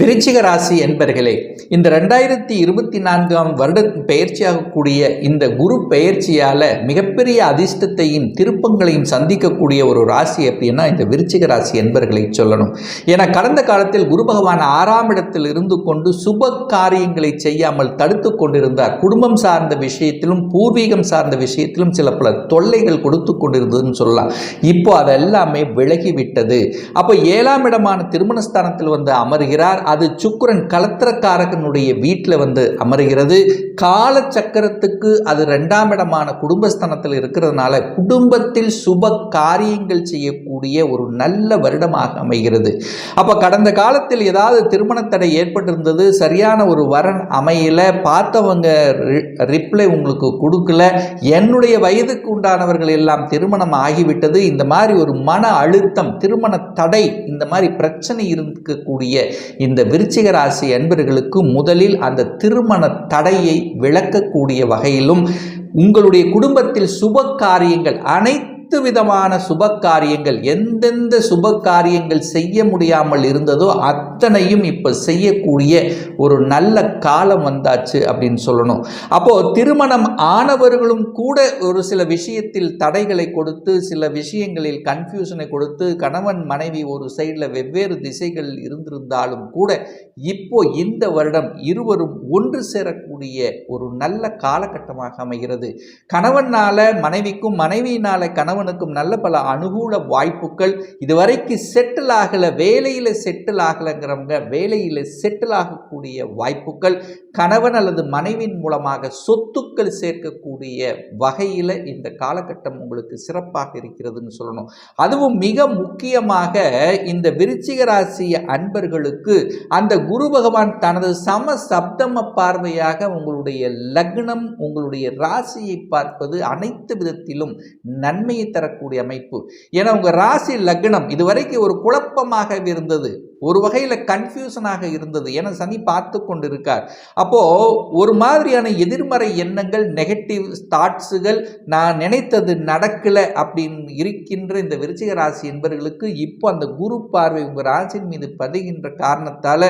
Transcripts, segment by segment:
விருச்சிக ராசி என்பர்களே இந்த ரெண்டாயிரத்தி இருபத்தி நான்காம் வருட பெயர்ச்சியாகக்கூடிய இந்த குரு பெயர்ச்சியால் மிகப்பெரிய அதிர்ஷ்டத்தையும் திருப்பங்களையும் சந்திக்கக்கூடிய ஒரு ராசி அப்படின்னா இந்த விருச்சிக ராசி என்பர்களை சொல்லணும். ஏன்னா கடந்த காலத்தில் குரு பகவான் ஆறாம் இடத்தில் இருந்து கொண்டு சுப காரியங்களை செய்யாமல் தடுத்து கொண்டிருந்தார். குடும்பம் சார்ந்த விஷயத்திலும் பூர்வீகம் சார்ந்த விஷயத்திலும் சில பல தொல்லைகள் கொடுத்து கொண்டிருந்ததுன்னு சொல்லலாம். இப்போ அதெல்லாமே விலகிவிட்டது அப்போ ஏழாம் இடமான திருமணஸ்தானத்தில் வந்து அமர்கிறார். அது சுக்கரன் கலத்திரக்காரகனுடைய வீட்டில் வந்து அமருகிறது. கால சக்கரத்துக்கு அது ரெண்டாம் இடமான குடும்பஸ்தானத்தில் இருக்கிறதுனால குடும்பத்தில் சுப காரியங்கள் செய்யக்கூடிய ஒரு நல்ல வருடமாக அமைகிறது. அப்போ கடந்த காலத்தில் ஏதாவது திருமண தடை ஏற்பட்டிருந்தது சரியான ஒரு வரன் அமையல பார்த்தவங்க ரிப்ளை உங்களுக்கு கொடுக்கல என்னுடைய வயதுக்கு உண்டானவர்கள் எல்லாம் திருமணம் ஆகிவிட்டது இந்த மாதிரி ஒரு மன அழுத்தம் திருமண தடை இந்த மாதிரி பிரச்சனை இருக்கக்கூடிய இந்த விருச்சிக ராசி அன்பர்களுக்கு முதலில் அந்த திருமண தடையை விளக்கக்கூடிய வகையிலும் உங்களுடைய குடும்பத்தில் சுப காரியங்கள் அனைத்து அனைத்து விதமான சுப காரியங்கள் எந்தெந்த சுப காரியங்கள் செய்ய முடியாமல் இருந்ததோ அத்தனையும் இப்போ செய்யக்கூடிய ஒரு நல்ல காலம் வந்தாச்சு அப்படின்னு சொல்லணும். அப்போது திருமணம் ஆனவர்களும் கூட ஒரு சில விஷயத்தில் தடைகளை கொடுத்து சில விஷயங்களில் கன்ஃபியூஷனை கொடுத்து கணவன் மனைவி ஒரு சைடில் வெவ்வேறு திசைகள் இருந்திருந்தாலும் கூட இப்போ இந்த வருடம் இருவரும் ஒன்று சேரக்கூடிய ஒரு நல்ல காலகட்டமாக அமைகிறது. கணவனால மனைவிக்கும் மனைவியினால கணவனுக்கும் நல்ல பல அனுகூல வாய்ப்புகள். இதுவரைக்கும் செட்டில் ஆகலை வேலையில் செட்டில் ஆகலைங்கிறவங்க வேலையில் செட்டில் ஆகக்கூடிய வாய்ப்புகள். கணவன் அல்லது மனைவியின் மூலமாக சொத்துக்கள் சேர்க்கக்கூடிய வகையில் இந்த காலகட்டம் உங்களுக்கு சிறப்பாக இருக்கிறதுன்னு சொல்லணும். அதுவும் மிக முக்கியமாக இந்த விருச்சிக ராசி அன்பர்களுக்கு அந்த குரு பகவான் தனது சம சப்தம பார்வையாக உங்களுடைய லக்னம் உங்களுடைய ராசியை பார்ப்பது அனைத்து விதத்திலும் நன்மையை தரக்கூடிய அமைப்பு. ஏன்னா உங்கள் ராசி லக்னம் இதுவரைக்கும் ஒரு குழப்பமாக இருந்தது. ஒரு வகையில் கன்ஃபியூஷனாக இருந்தது. என சனி பார்த்து கொண்டிருக்கார். அப்போது ஒரு மாதிரியான எதிர்மறை எண்ணங்கள் நெகட்டிவ் தாட்ஸுகள் நான் நினைத்தது நடக்கலை அப்படின்னு இருக்கின்ற இந்த விருச்சிக ராசி என்பவர்களுக்கு இப்போ அந்த குரு பார்வை உங்கள் ராசியின் மீது பதிகின்ற காரணத்தால்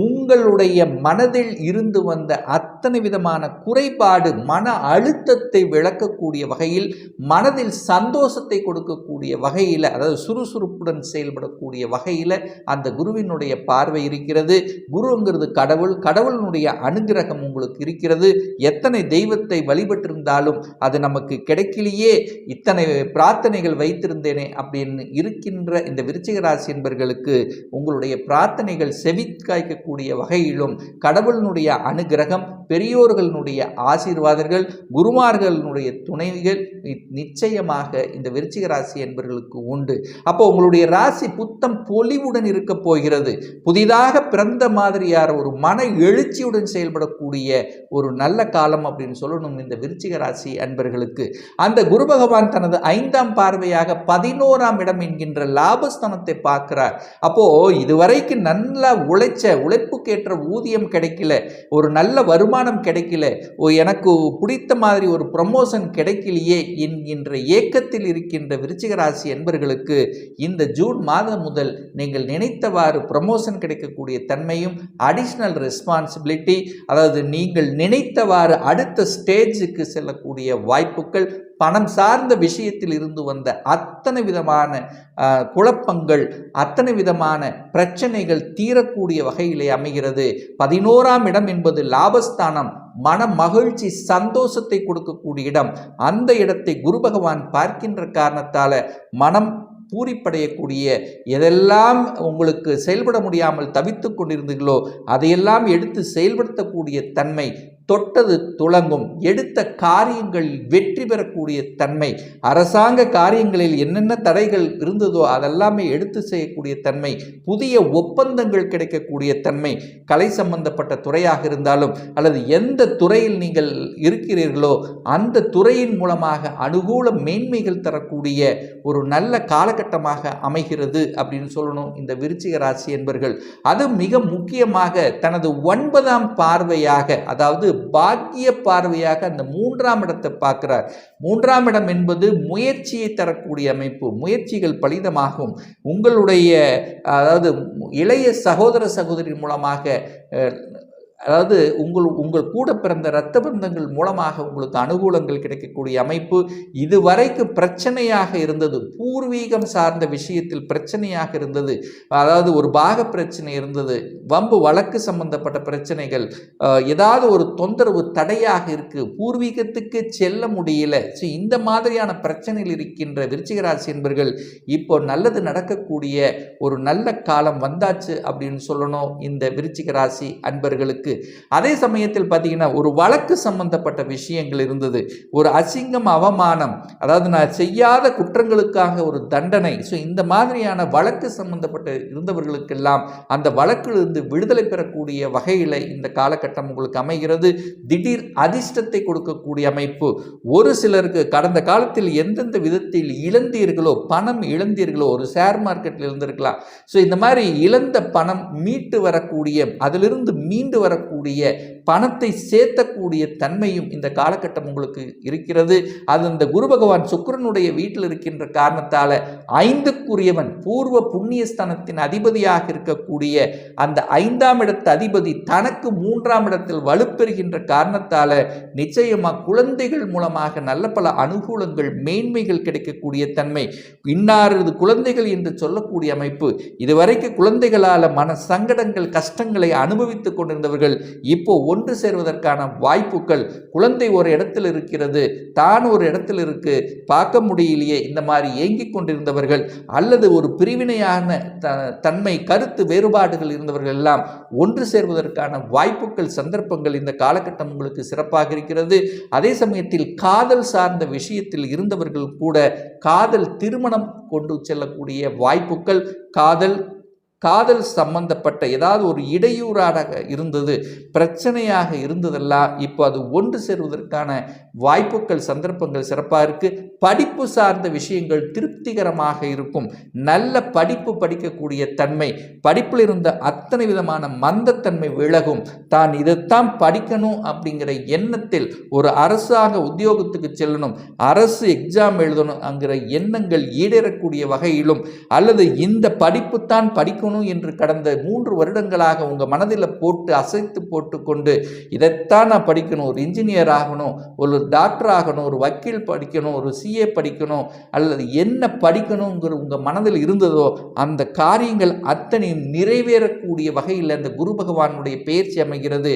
உங்களுடைய மனதில் இருந்து வந்த அத்தனை விதமான குறைபாடு மன அழுத்தத்தை விளக்கக்கூடிய வகையில் மனதில் சந்தோஷத்தை கொடுக்கக்கூடிய வகையில் அதாவது சுறுசுறுப்புடன் செயல்படக்கூடிய வகையில் அந்த குருவினுடைய பார்வை இருக்கிறது. குருங்கிறது கடவுள். கடவுளினுடைய அனுகிரகம் உங்களுக்கு இருக்கிறது. எத்தனை தெய்வத்தை வழிபட்டிருந்தாலும் அது நமக்கு கிடைக்கலையே. இத்தனை பிரார்த்தனைகள் வைத்திருந்தேனே அப்படின்னு இருக்கின்ற இந்த விருச்சிக ராசி என்பர்களுக்கு உங்களுடைய பிரார்த்தனைகள் செவிக்காய்க்கக்கூடிய வகையிலும் கடவுளினுடைய அனுகிரகம் பெரியோர்களினுடைய ஆசீர்வாதங்கள் குருமார்களினுடைய துணைகள் நிச்சயமாக இந்த விருச்சிக ராசி என்பவர்களுக்கு உண்டு. அப்போ உங்களுடைய ராசி புத்தம் பொலிவுடன் இருக்க போகிறது. புதிதாக பிறந்த மாதிரியார் ஒரு மன எழுச்சியுடன் செயல்படக்கூடிய ஒரு நல்ல காலம் அப்படின்னு சொல்லணும் இந்த விருச்சிக ராசி அன்பர்களுக்கு. அந்த குரு பகவான் தனது ஐந்தாம் பார்வையாக பதினோராம் இடம் என்கின்ற லாபஸ்தானத்தை பார்க்கிறார். அப்போ இதுவரைக்கும் நல்லா உழைச்ச உழைப்புக்கேற்ற ஊதியம் கிடைக்கல. ஒரு நல்ல வருமானம் கிடைக்கல. ஓ எனக்கு பிடித்த மாதிரி ஒரு ப்ரமோஷன் கிடைக்கலையே என்கின்ற ஏக்கத்தில் இருக்கின்ற விருச்சிக ராசி என்பர்களுக்கு இந்த ஜூன் மாதம் முதல் நீங்கள் நினைத்தவாறு ப்ரமோஷன் கிடைக்கக்கூடிய தன்மையும் அடிஷ்னல் ரெஸ்பான்சிபிலிட்டி அதாவது நீங்கள் நினைத்தவாறு அடுத்த ஸ்டேஜுக்கு செல்லக்கூடிய வாய்ப்புகள் பணம் சார்ந்த விஷயத்தில் இருந்து வந்த அத்தனை விதமான குழப்பங்கள் அத்தனை விதமான பிரச்சனைகள் தீரக்கூடிய வகையிலே அமைகிறது. பதினோராம் இடம் என்பது லாபஸ்தானம் மன மகிழ்ச்சி சந்தோஷத்தை கொடுக்கக்கூடிய இடம். அந்த இடத்தை குரு பகவான் பார்க்கின்ற காரணத்தால் மனம் பூரிப்படையக்கூடிய எதெல்லாம் உங்களுக்கு செயல்பட முடியாமல் தவித்து கொண்டிருந்தீர்களோ அதையெல்லாம் எடுத்து செயல்படுத்தக்கூடிய தன்மை தொட்டது துளங்கும். எடுத்த காரியங்களில் வெற்றி பெறக்கூடிய தன்மை. அரசாங்க காரியங்களில் என்னென்ன தடைகள் இருந்ததோ அதெல்லாமே எடுத்து செய்யக்கூடிய தன்மை. புதிய ஒப்பந்தங்கள் கிடைக்கக்கூடிய தன்மை. கலை சம்பந்தப்பட்ட துறையாக இருந்தாலும் அல்லது எந்த துறையில் நீங்கள் இருக்கிறீர்களோ அந்த துறையின் மூலமாக அனுகூல மேன்மைகள் தரக்கூடிய ஒரு நல்ல காலகட்டமாக அமைகிறது அப்படின்னு சொல்லணும் இந்த விருச்சிக ராசி என்பர்கள். அது மிக முக்கியமாக தனது ஒன்பதாம் பார்வையாக அதாவது பாக்கிய பார்வையாக அந்த மூன்றாம் இடத்தை பார்க்கிறார். மூன்றாம் இடம் என்பது முயற்சியை தரக்கூடிய அமைப்பு முயற்சிகள் பலிதமாகும். உங்களுடைய அதாவது இளைய சகோதர சகோதரி மூலமாக அதாவது உங்கள் உங்கள் கூட பிறந்த இரத்த பந்தங்கள் மூலமாக உங்களுக்கு அனுகூலங்கள் கிடைக்கக்கூடிய அமைப்பு இதுவரைக்கு பிரச்சனையாக இருந்தது. பூர்வீகம் சார்ந்த விஷயத்தில் பிரச்சனையாக இருந்தது. அதாவது ஒரு பாக பிரச்சனை இருந்தது. வம்பு வழக்கு சம்பந்தப்பட்ட பிரச்சனைகள் ஏதாவது ஒரு தொந்தரவு தடையாக இருக்கு. பூர்வீகத்துக்கு செல்ல முடியல. ஸோ இந்த மாதிரியான பிரச்சனையில் இருக்கின்ற விருச்சிகராசி என்பர்கள் இப்போ நல்லது நடக்கக்கூடிய ஒரு நல்ல காலம் வந்தாச்சு அப்படின்னு சொல்லணும் இந்த விருச்சிகராசி அன்பர்களுக்கு. அன்பர்களுக்கு அதே சமயத்தில் பார்த்தீங்கன்னா ஒரு வழக்கு சம்பந்தப்பட்ட விஷயங்கள் இருந்தது. ஒரு அசிங்கம் அவமானம் அதாவது நான் செய்யாத குற்றங்களுக்காக ஒரு தண்டனை. ஸோ இந்த மாதிரியான வழக்கு சம்பந்தப்பட்ட இருந்தவர்களுக்கெல்லாம் அந்த வழக்கிலிருந்து விடுதலை பெறக்கூடிய வகையில் இந்த காலகட்டம் உங்களுக்கு அமைகிறது. திடீர் அதிர்ஷ்டத்தை கொடுக்கக்கூடிய அமைப்பு. ஒரு சிலருக்கு கடந்த காலத்தில் எந்தெந்த விதத்தில் இழந்தீர்களோ பணம் இழந்தீர்களோ ஒரு ஷேர் மார்க்கெட்டில் இருந்திருக்கலாம். ஸோ இந்த மாதிரி இழந்த பணம் மீட்டு வரக்கூடிய அதிலிருந்து மீண்டு வர வரக்கூடிய பணத்தை சேர்த்தக்கூடிய தன்மையும் இந்த காலகட்டம் உங்களுக்கு இருக்கிறது. அது இந்த குரு பகவான் சுக்கரனுடைய வீட்டில் இருக்கின்ற காரணத்தால் ஐந்துக்குரியவன் பூர்வ புண்ணியஸ்தனத்தின் அதிபதியாக இருக்கக்கூடிய அந்த ஐந்தாம் இடத்து அதிபதி தனக்கு மூன்றாம் இடத்தில் வலுப்பெறுகின்ற காரணத்தால் நிச்சயமாக குழந்தைகள் மூலமாக நல்ல பல அனுகூலங்கள் மேன்மைகள் கிடைக்கக்கூடிய தன்மை. இன்னாரது குழந்தைகள் என்று சொல்லக்கூடிய அமைப்பு இதுவரைக்கும் குழந்தைகளால் மன சங்கடங்கள் கஷ்டங்களை அனுபவித்துக் கொண்டிருந்தவர்கள் இப்போ ஒன்று சேர்வதற்கான வாய்ப்புகள் குழந்தை ஒரு இடத்தில் இருக்கிறது தான் ஒரு இடத்தில் இருக்கு பார்க்க முடியலையே இந்த மாதிரி ஏங்கிக் கொண்டிருந்தவர்கள் அல்லது ஒரு பிரிவினையான த தன்மை கருத்து வேறுபாடுகள் இருந்தவர்கள் எல்லாம் ஒன்று சேர்வதற்கான வாய்ப்புகள் சந்தர்ப்பங்கள் இந்த காலகட்டம் உங்களுக்கு சிறப்பாக இருக்கிறது. அதே சமயத்தில் காதல் சார்ந்த விஷயத்தில் இருந்தவர்கள் கூட காதல் திருமணம் கொண்டு செல்லக்கூடிய வாய்ப்புகள் காதல் காதல் சம்பந்தப்பட்ட ஏதாவது ஒரு இடையூறாக இருந்தது பிரச்சனையாக இருந்ததெல்லாம் இப்போ அது ஒன்று சேர்வதற்கான வாய்ப்புகள் சந்தர்ப்பங்கள் சிறப்பாக இருக்குது படிப்பு சார்ந்த விஷயங்கள் திருப்திகரமாக இருக்கும். நல்ல படிப்பு படிக்கக்கூடிய தன்மை படிப்பில் இருந்த அத்தனை விதமான மந்தத்தன்மை விலகும். தான் இதைத்தான் படிக்கணும் அப்படிங்கிற எண்ணத்தில் ஒரு அரசாக உத்தியோகத்துக்கு செல்லணும். அரசு எக்ஸாம் எழுதணும் அங்கிற எண்ணங்கள் ஈடேறக்கூடிய வகையிலும் அல்லது இந்த படிப்பு தான் படிக்கணும் என்று கடந்த மூன்று வருடங்களாக உங்கள் மனதில் போட்டு அசைத்து போட்டுக்கொண்டு இதைத்தான் நான் படிக்கணும். ஒரு இன்ஜினியர் ஆகணும் ஒரு டாக்டர் ஆகணும் ஒரு வக்கீல் படிக்கணும் ஒரு சிஏ படிக்கணும் அல்லது என்ன படிக்கணுங்கிற உங்கள் மனதில் இருந்ததோ அந்த காரியங்கள் அத்தனையும் நிறைவேறக்கூடிய வகையில் அந்த குரு பகவானுடைய பயிற்சி அமைகிறது.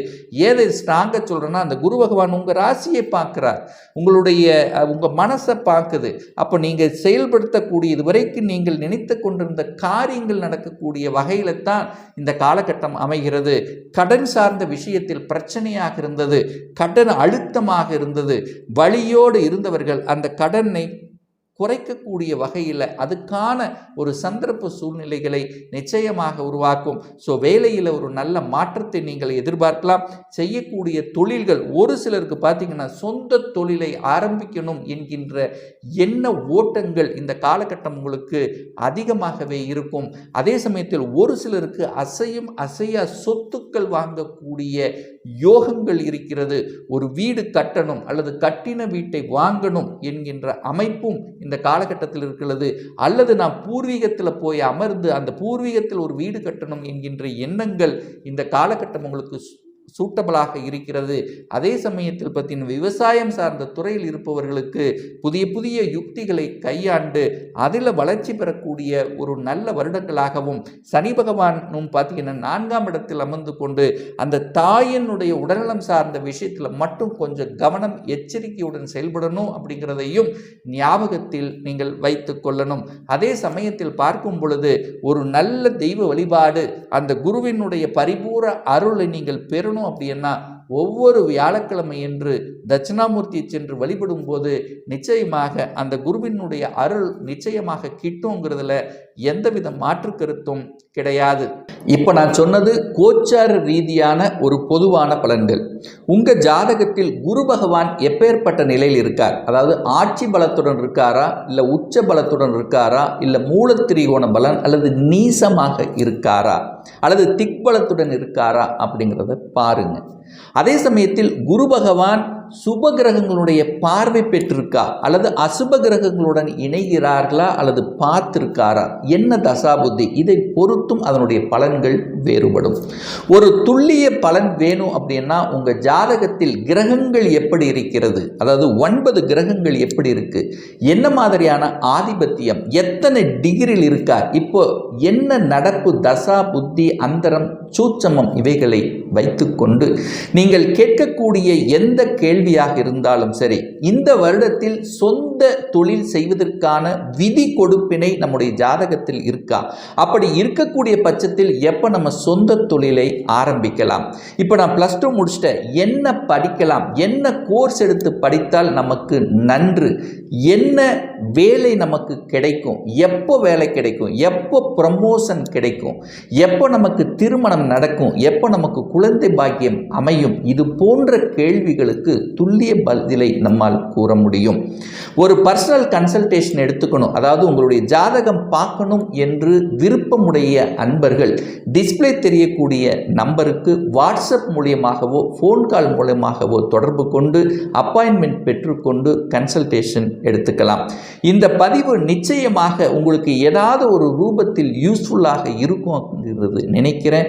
ஏதை ஸ்ட்ராங்காக சொல்கிறேன்னா அந்த குரு பகவான் உங்கள் ராசியை பார்க்குறார். உங்களுடைய உங்கள் மனசை பார்க்குது. அப்போ நீங்கள் செயல்படுத்தக்கூடிய இதுவரைக்கும் நீங்கள் நினைத்து கொண்டிருந்த காரியங்கள் நடக்கக்கூடிய வகையில் தான் இந்த காலகட்டம் அமைகிறது. கடன் சார்ந்த விஷயத்தில் பிரச்சனையாக இருந்தது. கடன் அழுத்தமாக இருந்தது. வழியோடு இருந்தவர்கள் அந்த கடன் குறைக்கக்கூடிய வகையில் அதுக்கான ஒரு சந்தர்ப்ப சூழ்நிலைகளை நிச்சயமாக உருவாக்கும். ஸோ வேலையில் ஒரு நல்ல மாற்றத்தை நீங்கள் எதிர்பார்க்கலாம். செய்யக்கூடிய தொழில்கள் ஒரு சிலருக்கு பார்த்தீங்கன்னா சொந்த தொழிலை ஆரம்பிக்கணும் என்கின்ற எண்ண ஓட்டங்கள் இந்த காலகட்டம் உங்களுக்கு அதிகமாகவே இருக்கும். அதே சமயத்தில் ஒரு சிலருக்கு அசையும் அசையா சொத்துக்கள் வாங்கக்கூடிய யோகங்கள் இருக்கிறது. ஒரு வீடு கட்டணும் அல்லது கட்டின வீட்டை வாங்கணும் என்கின்ற அமைப்பும் இந்த காலகட்டத்தில் இருக்கிறது. அல்லது நான் பூர்வீகத்தில் போய் அமர்ந்து அந்த பூர்வீகத்தில் ஒரு வீடு கட்டணும் என்கின்ற எண்ணங்கள் இந்த காலகட்டம் உங்களுக்கு சூட்டபிளாக இருக்கிறது. அதே சமயத்தில் பார்த்தீங்கன்னா விவசாயம் சார்ந்த துறையில் இருப்பவர்களுக்கு புதிய புதிய யுக்திகளை கையாண்டு அதில் வளர்ச்சி பெறக்கூடிய ஒரு நல்ல வருடங்களாகவும் சனி பகவானும் பார்த்தீங்கன்னா நான்காம் இடத்தில் அமர்ந்து கொண்டு அந்த தாயினுடைய உடல்நலம் சார்ந்த விஷயத்தில் மட்டும் கொஞ்சம் கவனம் எச்சரிக்கையுடன் செயல்படணும் அப்படிங்கிறதையும் ஞாபகத்தில் நீங்கள் வைத்து கொள்ளணும். அதே சமயத்தில் பார்க்கும் பொழுது ஒரு நல்ல தெய்வ வழிபாடு அந்த குருவினுடைய பரிபூர அருளை நீங்கள் பெறணும் அப்படின்னா ஒவ்வொரு வியாழக்கிழமை என்று தட்சிணாமூர்த்தியை சென்று வழிபடும் போது நிச்சயமாக அந்த குருவினுடைய அருள் நிச்சயமாக கிட்டுங்கிறதுல எந்தவித மாற்று கருத்தும் கிடையாது. இப்போ நான் சொன்னது கோச்சார ரீதியான ஒரு பொதுவான பலன்கள். உங்கள் ஜாதகத்தில் குரு பகவான் எப்பேற்பட்ட நிலையில் இருக்கார்? அதாவது ஆட்சி பலத்துடன் இருக்காரா? இல்லை உச்ச பலத்துடன் இருக்காரா? இல்லை மூலத்திரிகோண பலன் அல்லது நீசமாக இருக்காரா? அல்லது திக்பலத்துடன் இருக்காரா? அப்படிங்கிறத பாருங்கள் அதே சமயத்தில் குரு பகவான் சுப கிரகங்களுடைய பார்வை பெற்றிருக்கா? அல்லது அசுப கிரகங்களுடன் இணைகிறார்களா? அல்லது பார்த்திருக்காரா? என்ன தசாபுத்தி? இதை பொறுத்தும் அதனுடைய பலன்கள் வேறுபடும். ஒரு துல்லிய பலன் வேணும் அப்படின்னா உங்கள் ஜாதகத்தில் கிரகங்கள் எப்படி இருக்கிறது? அதாவது ஒன்பது கிரகங்கள் எப்படி இருக்குது என்ன மாதிரியான ஆதிபத்தியம்? எத்தனை டிகிரியில் இருக்கார்? இப்போ என்ன நடப்பு தசா புத்தி அந்தரம் சூட்சமம் இவைகளை வைத்துக்கொண்டு நீங்கள் கேட்கக்கூடிய எந்த கேள்வியாக இருந்தாலும் சரி இந்த வருடத்தில் சொந்த தொழில் செய்வதற்கான விதி கொடுப்பினை நம்முடைய ஜாதகத்தில் இருக்கா? அப்படி இருக்கக்கூடிய பட்சத்தில் எப்போ நம்ம சொந்த தொழிலை ஆரம்பிக்கலாம்? இப்போ நான் ப்ளஸ் டூ முடிச்சுட்டேன். என்ன படிக்கலாம்? என்ன கோர்ஸ் எடுத்து படித்தால் நமக்கு நன்று? என்ன வேலை நமக்கு கிடைக்கும்? எப்போ வேலை கிடைக்கும்? எப்போ ப்ரமோஷன் கிடைக்கும்? எப்போ நமக்கு திருமணம் நடக்கும். எப்போ நமக்கு குழந்தை பாக்கியம் அமையும்? இது போன்ற கேள்விகளுக்கு துல்லிய பதிலை நம்மால் கூற முடியும். ஒரு பர்சனல் கன்சல்டேஷன் எடுத்துக்கணும். அதாவது உங்களுடைய ஜாதகம் பார்க்கணும் என்று விருப்பமுடைய அன்பர்கள் டிஸ்பிளே தெரியக்கூடிய நம்பருக்கு வாட்ஸ்அப் மூலியமாகவோ ஃபோன் கால் மூலியமாகவோ தொடர்பு கொண்டு அப்பாயின்மெண்ட் பெற்றுக்கொண்டு கன்சல்டேஷன் எடுத்துக்கலாம். இந்த பதிவு நிச்சயமாக உங்களுக்கு ஏதாவது ஒரு ரூபத்தில் யூஸ்ஃபுல்லாக இருக்கும் அப்படிங்கிறது நினைக்கிறேன்.